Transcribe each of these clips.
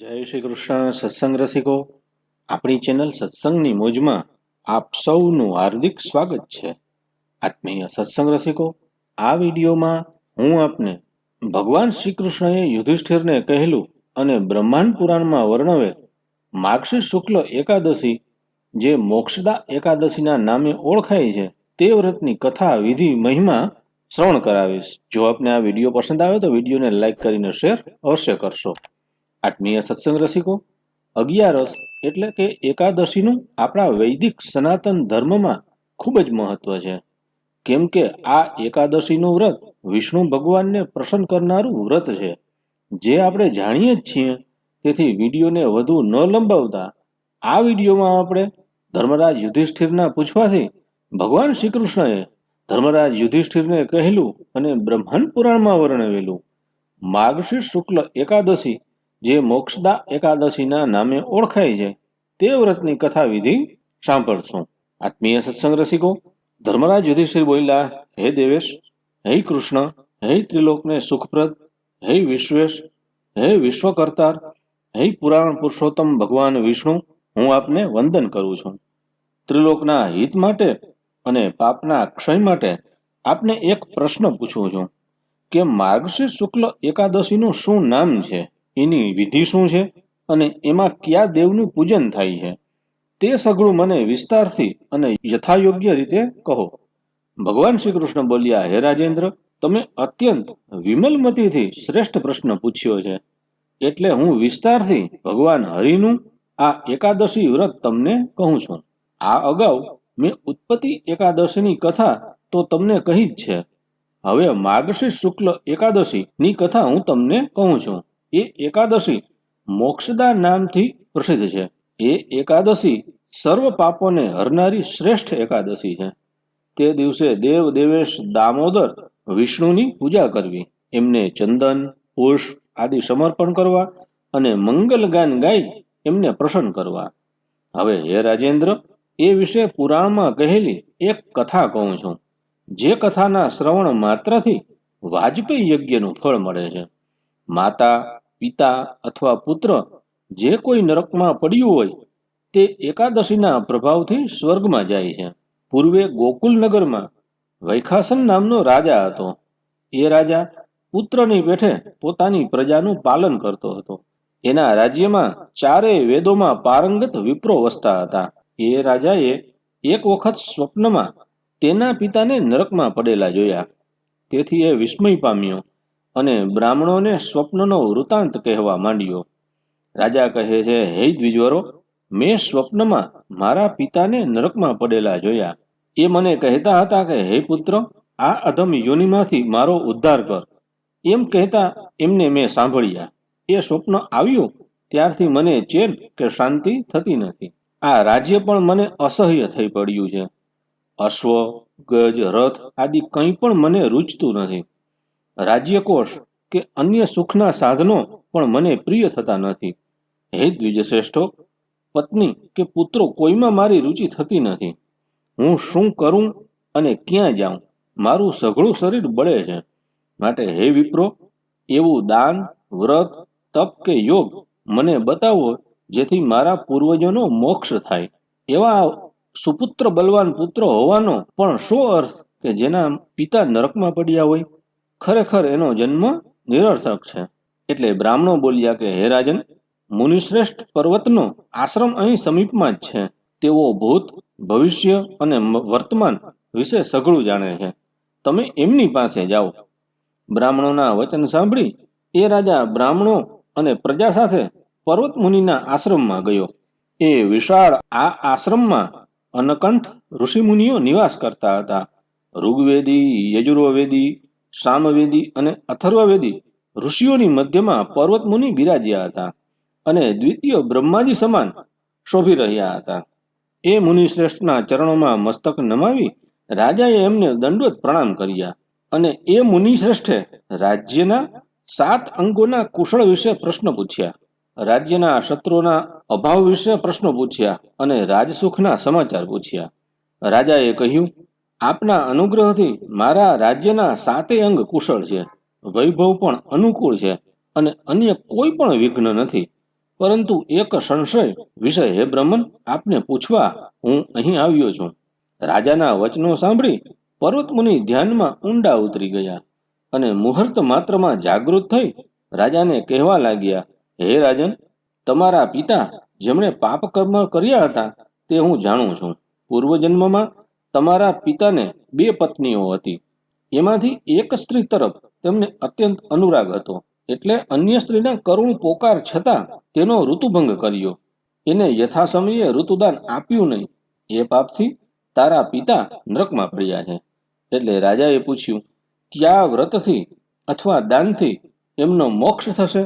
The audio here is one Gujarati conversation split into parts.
જય શ્રી કૃષ્ણ, સત્સંગ રસિકો. આપણી ચેનલ સત્સંગની મોજમાં આપ સૌનું હાર્દિક સ્વાગત છે. આત્મીય સત્સંગ રસિકો, આ વિડીયોમાં હું આપને ભગવાન શ્રી કૃષ્ણએ યુધિષ્ઠિરને કહેલું અને બ્રહ્માંડ પુરાણમાં વર્ણવેલ માક્ષી શુક્લ એકાદશી, જે મોક્ષદા એકાદશીના નામે ઓળખાય છે, તે વ્રતની કથા વિધિ મહિમા શ્રવણ કરાવીશ. જો આપને આ વીડિયો પસંદ આવે તો વિડીયોને લાઈક કરીને શેર અવશ્ય કરશો. આત્મીય સત્સંગ રસિકો, અગિયારસ એટલે કે એકાદશીનું આપણા વૈદિક સનાતન ધર્મમાં ખૂબ જ મહત્વ છે. કેમ કે આ એકાદશીનું વ્રત વિષ્ણુ ભગવાનને પ્રસન્ન કરનારું વ્રત છે. જે આપણે જાણીએ જ છીએ, તેથી વિડીયોને વધુ ન લંબાવતા આ વિડીયોમાં આપણે ધર્મરાજ યુધિષ્ઠિરના પૂછવાથી ભગવાન શ્રી કૃષ્ણએ ધર્મરાજ યુધિષ્ઠિરને કહેલું અને બ્રહ્માંડ પુરાણમાં વર્ણવેલું. માર્ગશીર્ષ શુક્લ એકાદશી જે મોક્ષદા એકાદશીના નામે ઓળખાય છે, તે વ્રતની કથા વિધિ સાંભળશું. આત્મીય સત્સંગ રસિકો, ધર્મરાજ યુધિષ્ઠિર બોલ્યા, હે દેવેશ, હે કૃષ્ણ, હે ત્રિલોકને સુખપ્રદ, હે વિશ્વેશ, હે વિશ્વકર્તાર, હે પુરાણ પુરુષોત્તમ ભગવાન વિષ્ણુ, હું આપને વંદન કરું છું. ત્રિલોકના હિત માટે અને પાપના ક્ષય માટે આપને એક પ્રશ્ન પૂછું છું કે માર્ગશીર્ષ શુક્લ એકાદશીનું શું નામ છે? એની વિધિ શું છે અને એમાં કયા દેવનું પૂજન થાય છે? તે સઘળું મને વિસ્તારથી અને યથાયોગ્ય રીતે કહો. ભગવાન શ્રી કૃષ્ણ બોલ્યા, હે રાજેન્દ્ર, તમે અત્યંત વિમલમતીથી શ્રેષ્ઠ પ્રશ્ન પૂછ્યો છે. એટલે હું વિસ્તારથી ભગવાન હરિનું આ એકાદશી વ્રત તમને કહું છું. આ અગાઉ મેં ઉત્પત્તિ એકાદશીની કથા તો તમને કહી જ છે. હવે માર્ગશીર્ષ શુક્લ એકાદશીની કથા હું તમને કહું છું. એ એકાદશી મોક્ષદા નામથી પ્રસિદ્ધ છે. એ એકાદશી સર્વ પાપોને હરનારી શ્રેષ્ઠ એકાદશી છે. તે દિવસે દેવ દેવેશ દામોદર વિષ્ણુની પૂજા કરવી. એમને ચંદન, પુષ્પ આદિ સમર્પણ કરવા અને મંગલ ગાન ગાઈ એમને પ્રસન્ન કરવા. હવે હે રાજેન્દ્ર, એ વિશે પુરાણમાં કહેલી એક કથા કહું છું. જે કથાના શ્રવણ માત્રથી વાજપેયી યજ્ઞનું ફળ મળે છે. માતા પિતા અથવા પુત્ર જે કોઈ નરકમાં પડ્યું હોય, તે એકાદશીના પ્રભાવથી સ્વર્ગમાં જાય છે. પૂર્વે ગોકુલ નગરમાં વૈખાસન નામનો રાજા હતો. એ રાજા પુત્રની પેઠે પોતાની પ્રજાનું પાલન કરતો હતો. એના રાજ્યમાં ચારેય વેદોમાં પારંગત વિપ્રો વસતા હતા. એ રાજાએ એક વખત સ્વપ્નમાં તેના પિતાને નરકમાં પડેલા જોયા. તેથી એ વિસ્મય પામ્યો. અને બ્રાહ્મણોને સ્વપ્નનો વૃતાંત કહેવા માંડ્યો. રાજા કહે છે, હે દ્વિજવરો, મેં સ્વપ્નમાં મારા પિતાને નરકમાં પડેલા જોયા. એ મને કહેતા હતા કે, હે પુત્ર, આ અધમ યોનિમાંથી મારો ઉદ્ધાર કર. એમ કહેતા એમને મેં સાંભળ્યા. એ સ્વપ્ન આવ્યું ત્યારથી મને ચેન કે શાંતિ થતી નથી. આ રાજ્ય પણ મને અસહ્ય થઈ પડ્યું છે. અશ્વ, ગજ, રથ આદિ કંઈ પણ મને રૂચતું નથી. રાજ્યકોષ કે અન્ય સુખના સાધનો પણ મને પ્રિય થતા નથી. હે દ્વિજશ્રેષ્ઠો, પત્ની કે પુત્રો, કોઈમાં મારી રુચિ થતી નથી. હું શું કરું અને ક્યાં જાઉં? મારું સઘળું શરીર બળે છે. માટે હે વિપ્રો, એવું દાન, વ્રત, તપ કે યોગ મને બતાવો જેથી મારા પૂર્વજોનો મોક્ષ થાય. એવા સુપુત્ર બલવાન પુત્ર હોવાનો પણ શો અર્થ કે જેના પિતા નરકમાં પડ્યા હોય? ખરેખર એનો જન્મ નિરર્થક છે. એટલે બ્રાહ્મણો બોલ્યા કે, હે રાજન, મુનિશ્રેષ્ઠ પર્વતનો આશ્રમ અહીં સમીપમાં જ છે. તેઓ ભૂત, ભવિષ્ય અને વર્તમાન વિશે સઘળું જાણે છે. તમે એમની પાસે જાઓ. બ્રાહ્મણોના વચન સાંભળી એ રાજા બ્રાહ્મણો અને પ્રજા સાથે પર્વત મુનિના આશ્રમમાં ગયો. એ વિશાળ આ આશ્રમમાં અનકંઠ ઋષિમુનિઓ નિવાસ કરતા હતા. ઋગ્વેદી, યજુર્વેદી સામવેદી અને અથર્વવેદી ઋષિઓની મધ્યમાં પર્વત મુનિ બિરાજ્યા હતા અને દ્વિતીય બ્રહ્માજી સમાન શોભી રહ્યા હતા. એ મુનિ શ્રેષ્ઠના ચરણોમાં મસ્તક નમાવી રાજાએ એમને દંડવત પ્રણામ કર્યા અને એ મુનિ શ્રેષ્ઠે રાજ્યના સાત અંગોના કુશળ વિશે પ્રશ્ન પૂછ્યા, રાજ્યના શત્રુઓના અભાવ વિશે પ્રશ્નો પૂછ્યા અને રાજસુખના સમાચાર પૂછ્યા. રાજાએ કહ્યું આપના અનુગ્રહથી મારા રાજ્યના સાતે અંગ કુશળ છે, વૈભવ પણ અનુકૂળ છે અને અન્ય કોઈ પણ વિઘ્ન નથી. પરંતુ એક સંશય વિષય, હે બ્રહ્મન, આપને પૂછવા હું અહીં આવ્યો છું. રાજાના વચનો સાંભળી પર્વતમુનિ ધ્યાનમાં ઊંડા ઉતરી ગયા અને મુહૂર્ત માત્રમાં જાગૃત થઈ રાજાને કહેવા લાગ્યા, હે રાજન, તમારા પિતા જેમણે પાપ કર્મ કર્યા હતા તે હું જાણું છું. પૂર્વજન્મમાં તમારા પિતાને બે પત્નીઓ હતી. એમાંથી એક સ્ત્રી તરફ તેમને અત્યંત અનુરાગ હતો. એટલે અન્ય સ્ત્રીના કરુણ પોકાર છતાં તેનો ઋતુભંગ કર્યો. એને યથાસમયે ઋતુદાન આપ્યું નહીં. એ પાપથી તારા પિતા નરકમાં પડ્યા છે. એટલે રાજાએ પૂછ્યું, કયા વ્રતથી અથવા દાનથી એમનો મોક્ષ થશે?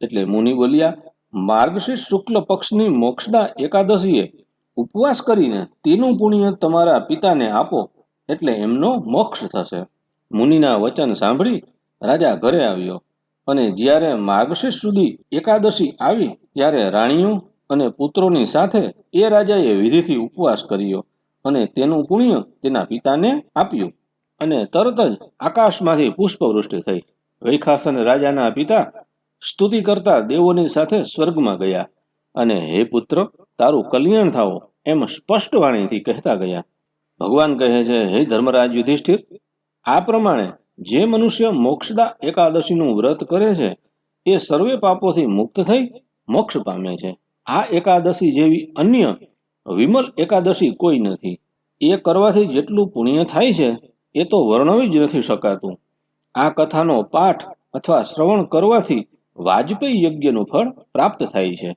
એટલે મુનિ બોલ્યા, માર્ગશીર્ષ શુક્લ પક્ષની મોક્ષદા એકાદશીએ ઉપવાસ કરીને તેનું પુણ્ય તમારા પિતાને આપો એટલે એમનો મોક્ષ થશે. મુનિના વચન સાંભળી રાજા ઘરે આવ્યો અને જ્યારે માર્ગશીર્ષ સુધી એકાદશી આવી ત્યારે રાણીઓ અને પુત્રોની સાથે એ રાજાએ વિધિથી ઉપવાસ કર્યો અને તેનું પુણ્ય તેના પિતાને આપ્યું અને તરત જ આકાશમાંથી પુષ્પવૃષ્ટિ થઈ. વૈખાસન રાજાના પિતા સ્તુતિ કરતા દેવોની સાથે સ્વર્ગમાં ગયા. અને હે પુત્ર, તારું કલ્યાણ થાવો એમ સ્પષ્ટ વાણીથી કહેતા ગયા. ભગવાન કહે છે, હે ધર્મરાજ યુધિષ્ઠિર, આ પ્રમાણે જે મનુષ્ય મોક્ષદા એકાદશીનું વ્રત કરે છે, એ સર્વે પાપોથી મુક્ત થઈ મોક્ષ પામે છે. આ એકાદશી જેવી અન્ય વિમલ એકાદશી કોઈ નથી. એ કરવાથી જેટલું પુણ્ય થાય છે, એ તો વર્ણવી જ નથી શકાતું. આ કથાનો પાઠ અથવા શ્રવણ કરવાથી વાજપેયી યજ્ઞનું ફળ પ્રાપ્ત થાય છે.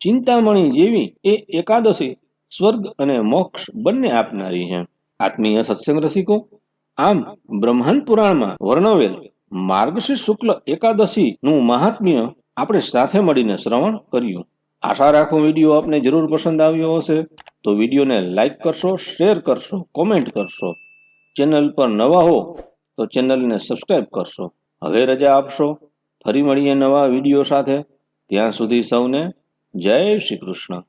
ચિંતામણી જેવી એ એકાદશી, સ્વર્ગ અને મોક્ષ બંને આપનારી છે. આત્મીય સત્સંગ રસિકો, આમ બ્રહ્માંડ પુરાણમાં વર્ણવેલ માર્ગશીર્ષ શુક્લ એકાદશી નું મહાત્મ્ય આપણે સાથે મળીને શ્રવણ કર્યું. આશા રાખું વીડિયો આપને જરૂર પસંદ આવ્યો હશે. તો વિડીયોને લાઈક કરશો, શેર કરશો, કોમેન્ટ કરશો. ચેનલ પર નવા હો, તો ચેનલને સબસ્ક્રાઇબ કરશો. હવે રજા આપશો. ફરી મળીએ નવા વીડિયો સાથે. ત્યાં સુધી સૌને જય શ્રી કૃષ્ણ.